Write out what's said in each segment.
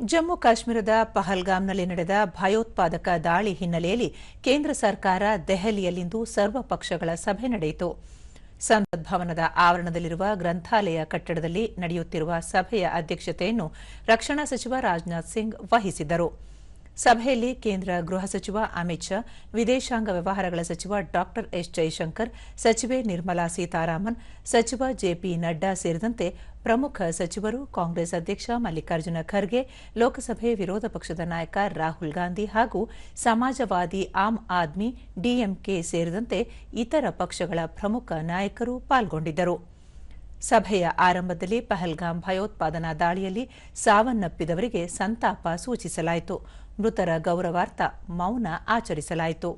ಜಮ್ಮು ಕಾಶ್ಮೀರದ ಪಹಲ್ಗಾಮ್ನಲ್ಲಿ ನಡೆದ ಭಯೋತ್ಪಾದಕ ದಾಳಿ ಹಿನ್ನೆಲೆಯಲ್ಲಿ ಕೇಂದ್ರ ಸರ್ಕಾರ ದೆಹಲಿಯಲ್ಲಿಂದು ಸರ್ವಪಕ್ಷಗಳ ಸಭೆ ನಡೆಯಿತು. ಸಂಸತ್ ಭವನದ ಆವರಣದಲ್ಲಿರುವ ಗ್ರಂಥಾಲಯ ಕಟ್ಟಡದಲ್ಲಿ ನಡೆಯುತ್ತಿರುವ ಸಭೆಯ ಅಧ್ಯಕ್ಷತೆಯನ್ನು ರಕ್ಷಣಾ ಸಚಿವ ರಾಜನಾಥ್ ಸಿಂಗ್ ವಹಿಸಿದ್ದರು. ಸಭೆಯಲ್ಲಿ ಕೇಂದ್ರ ಗೃಹ ಸಚಿವ ಅಮಿತ್ ಶಾ, ವಿದೇಶಾಂಗ ವ್ಯವಹಾರಗಳ ಸಚಿವ ಡಾ ಎಸ್ ಜೈಶಂಕರ್, ಸಚಿವೆ ನಿರ್ಮಲಾ ಸೀತಾರಾಮನ್, ಸಚಿವ ಜೆಪಿ ನಡ್ಡಾ ಸೇರಿದಂತೆ ಪ್ರಮುಖ ಸಚಿವರು, ಕಾಂಗ್ರೆಸ್ ಅಧ್ಯಕ್ಷ ಮಲ್ಲಿಕಾರ್ಜುನ ಖರ್ಗೆ, ಲೋಕಸಭೆ ವಿರೋಧ ಪಕ್ಷದ ನಾಯಕ ರಾಹುಲ್ ಗಾಂಧಿ ಹಾಗೂ ಸಮಾಜವಾದಿ ಆಮ್ ಆದ್ಮಿ ಡಿಎಂಕೆ ಸೇರಿದಂತೆ ಇತರ ಪಕ್ಷಗಳ ಪ್ರಮುಖ ನಾಯಕರು ಪಾಲ್ಗೊಂಡಿದ್ದರು. ಸಭೆಯ ಆರಂಭದಲ್ಲಿ ಪಹಲ್ಗಾಮ್ ಭಯೋತ್ಪಾದನಾ ದಾಳಿಯಲ್ಲಿ ಸಾವನ್ನಪ್ಪಿದವರಿಗೆ ಸಂತಾಪ ಸೂಚಿಸಲಾಯಿತು. ಮೃತರ ಗೌರವಾರ್ಥ ಮೌನ ಆಚರಿಸಲಾಯಿತು.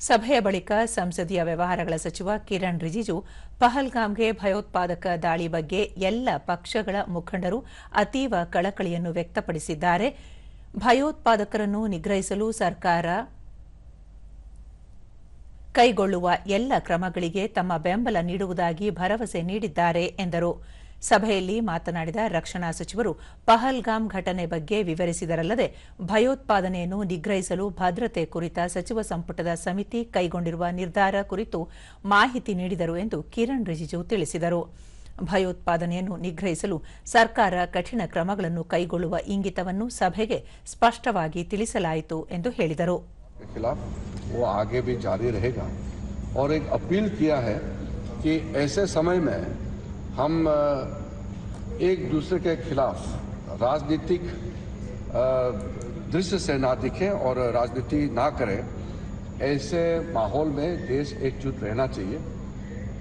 ಸಭೆಯ ಬಳಿಕ ಸಂಸದೀಯ ವ್ಯವಹಾರಗಳ ಸಚಿವ ಕಿರಣ್ ರಿಜಿಜು, ಪಹಲ್ಗಾಮ್ಗೆ ಭಯೋತ್ಪಾದಕ ದಾಳಿ ಬಗ್ಗೆ ಎಲ್ಲ ಪಕ್ಷಗಳ ಮುಖಂಡರು ಅತೀವ ಕಳಕಳಿಯನ್ನು ವ್ಯಕ್ತಪಡಿಸಿದ್ದಾರೆ. ಭಯೋತ್ಪಾದಕರನ್ನು ನಿಗ್ರಹಿಸಲು ಸರ್ಕಾರ ಕೈಗೊಳ್ಳುವ ಎಲ್ಲ ಕ್ರಮಗಳಿಗೆ ತಮ್ಮ ಬೆಂಬಲ ನೀಡುವುದಾಗಿ ಭರವಸೆ ನೀಡಿದ್ದಾರೆ ಎಂದರು. ಸಭೆಯಲ್ಲಿ ಮಾತನಾಡಿದ ರಕ್ಷಣಾ ಸಚಿವರು, ಪಹಲ್ಗಾಮ್ ಘಟನೆ ಬಗ್ಗೆ ವಿವರಿಸಿದರಲ್ಲದೆ ಭಯೋತ್ಪಾದನೆಯನ್ನು ನಿಗ್ರಹಿಸಲು ಭದ್ರತೆ ಕುರಿತ ಸಚಿವ ಸಂಪುಟದ ಸಮಿತಿ ಕೈಗೊಂಡಿರುವ ನಿರ್ಧಾರ ಕುರಿತು ಮಾಹಿತಿ ನೀಡಿದರು ಎಂದು ಕಿರಣ್ ರಿಜಿಜು ತಿಳಿಸಿದರು. ಭಯೋತ್ಪಾದನೆಯನ್ನು ನಿಗ್ರಹಿಸಲು ಸರ್ಕಾರ ಕಠಿಣ ಕ್ರಮಗಳನ್ನು ಕೈಗೊಳ್ಳುವ ಇಂಗಿತವನ್ನು ಸಭೆಗೆ ಸ್ಪಷ್ಟವಾಗಿ ತಿಳಿಸಲಾಯಿತು ಎಂದು ಹೇಳಿದರು के खिलाफ वो आगे भी जारी रहेगा और एक अपील किया है कि ऐसे समय में हम अ, एक दूसरे के खिलाफ राजनीतिक अ, दृश्य से ना दिखें और राजनीति ना करें ऐसे माहौल में देश एकजुट रहना चाहिए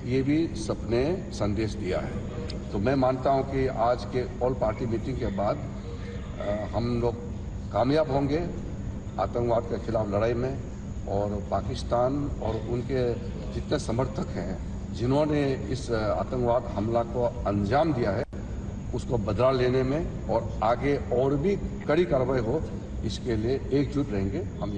ये भी सबने संदेश दिया है। तो मैं मानता हूँ कि आज के ऑल पार्टी मीटिंग के बाद अ, हम लोग कामयाब होंगे आतंकवाद के खिलाफ लड़ाई में और पाकिस्तान और उनके जितने समर्थक हैं जिन्होंने इस आतंकवाद हमला को अंजाम दिया है उसको बदला लेने में और आगे और भी कड़ी कार्रवाई हो इसके लिए एकजुट रहेंगे। हम